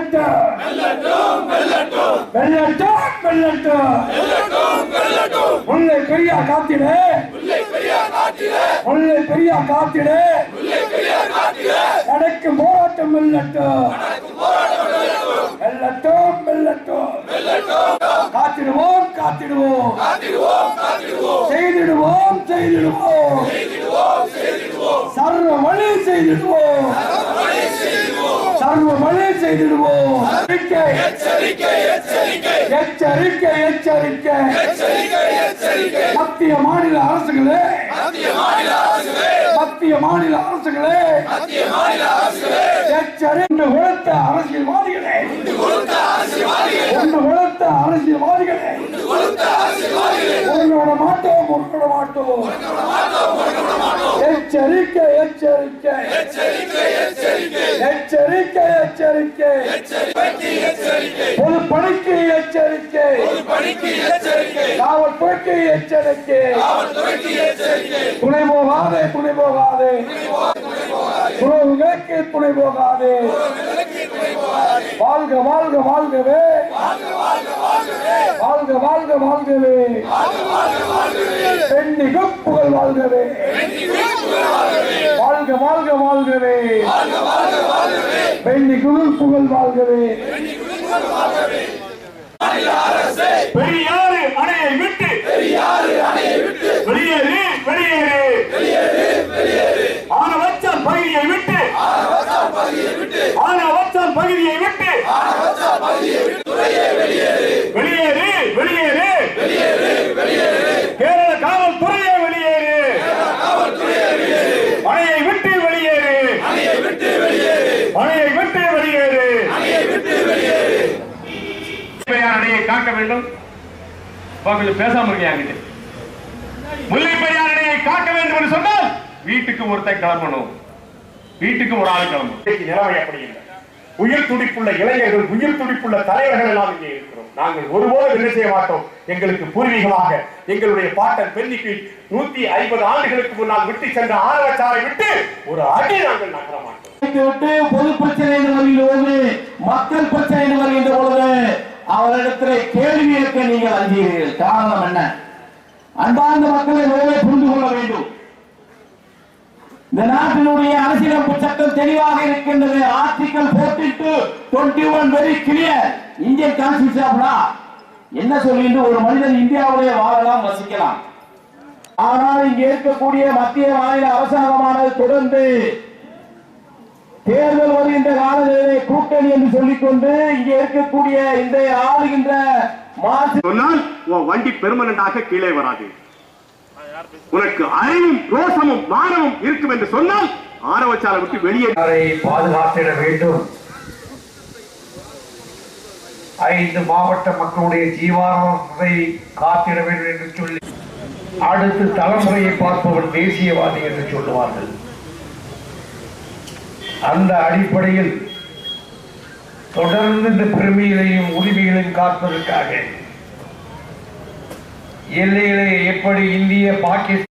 வெல்லட்டும் வெல்லட்டும் வெல்லட்டும் முல்லை பெரியா காத்திட முல்லை பெரியா காத்திட நடக்கும் போராட்டம் வெல்லட்டும் வெல்லட்டும் வெல்லட்டும் காத்திடுவோம் காத்திடுவோம் செய்திடுவோம் செய்திடுவோம் சர்வ வழி செய்திடுவோம் சர்வ வழி செய்திடுவோம். எச்சரிக்கை எச்சரிக்கை எச்சரிக்கை. மத்திய மாநில அரசுகளே. மத்திய மாநில அரசுகளே. எச்சரிக்கை. உழைத்த அரசியல்வாதிகளே. ஒன்று உழைத்த அரசியல்வாதிகளே. உங்களோட மாட்டோம் உங்களோட மாட்டோம். எச்சரிக்கை எச்சரிக்கை. எச்சரிக்கை எச்சரிக்கை. பொது பணிக்கு எச்சரிக்கை. காவல்துறைக்கு எச்சரிக்கை. துணை போகாதே துணை போகாதே. உறவுகளுக்கு துணை போகாதே. வாழ்க வாழ்க வாழ்கவே. வாழ்க வாழ்க வாழ்கவே. வாழ்க வாழ்க வாழ்கவே. பெண்ணிகு புகழ் வாழ்கவே. வாழ்க வாழ்க வாழ்கவே. பெண்ணிகு புகழ் வாழ்கவே. பெரியாறு அணையை விட்டு வெளியேறு வெளியேறு. ஆனவச்சான் பகுதியை விட்டு ஆனவச்சான் பகுதியை விட்டு வெளியேறு வெளியேறு கேரள காவல்துறையே வெளியேறு அணையை விட்டு வெளியேறு அணையை விட்டு வெளியேறு பெரியார் அணையை காக்க வேண்டும். கொஞ்சம் பேசாம இருக்கீங்க என்கிட்ட. முல்லை பெரியார் அணையை காக்க வேண்டும் என்று சொன்னால் வீட்டுக்கு ஒருத்தன் கிளம்பணும். வீட்டுக்கு ஒரு ஆள் கிளம்பணும். நிலைமை அப்படி இல்லை. உயிர் துடிப்புள்ள இளைஞர்கள் உயிர் துடிப்புள்ள தலைவர்கள் எல்லாம் இங்கே இருக்கிறோம். நாங்கள் ஒருபோதும் என்ன செய்ய மாட்டோம். எங்களுக்கு பூர்வீகமாக எங்களுடைய பாட்டன் பெண்ணிக்கு நூத்தி ஐம்பது ஆண்டுகளுக்கு முன்னால் விட்டு சென்ற ஆணவச்சாரை விட்டு ஒரு அடி நாங்கள் நகர மாட்டோம். பொது பிரச்சனை என்ற கேள்வி கேட்க நீங்கள் அஞ்சீர்கள் காரணம் என்ன? அன்பார்ந்த மக்களை முதலே புரிந்து கொள்ள வேண்டும். இந்த நாட்டினுடைய அரசியலமைப்பு சட்டம் தெளிவாக இருக்கின்றது. Article 42 to twenty one very clear. Indian constitution என்ன சொல்கின்ற ஒரு மனிதன் இந்தியாவுடைய வாழலாம் வசிக்கலாம். ஆனால் இங்கே இருக்கக்கூடிய மத்திய மாநில அரசாங்கமானது தொடர்ந்து தேர்தல் வருகின்ற காலங்களிலே கூட்டணி என்று சொல்லிக்கொண்டு இங்கே இருக்கக்கூடிய இந்த ஆளுகின்ற மார்க்சிஸ்ட் சொன்னால் உன் வண்டி பெர்மனண்டாக கீழே வராது. உனக்கு அறிவும் ரோசமும் மானமும் இருக்கும் என்று சொன்னால் ஆரவச்சாலை விட்டு வெளியே பாதுகாத்திட வேண்டும்? ஐந்து மாவட்ட மக்களுடைய ஜீவானத்தை காத்திட வேண்டும் என்று சொல்லி அடுத்து தலைமுறையை பார்ப்பவன் தேசியவாதி என்று சொல்லுவார்கள். அந்த அடிப்படையில் தொடர்ந்து இந்த பெருமைகளையும் உரிமைகளையும் காப்பதற்காக எல்லையிலே எப்படி இந்திய பாகிஸ்தான்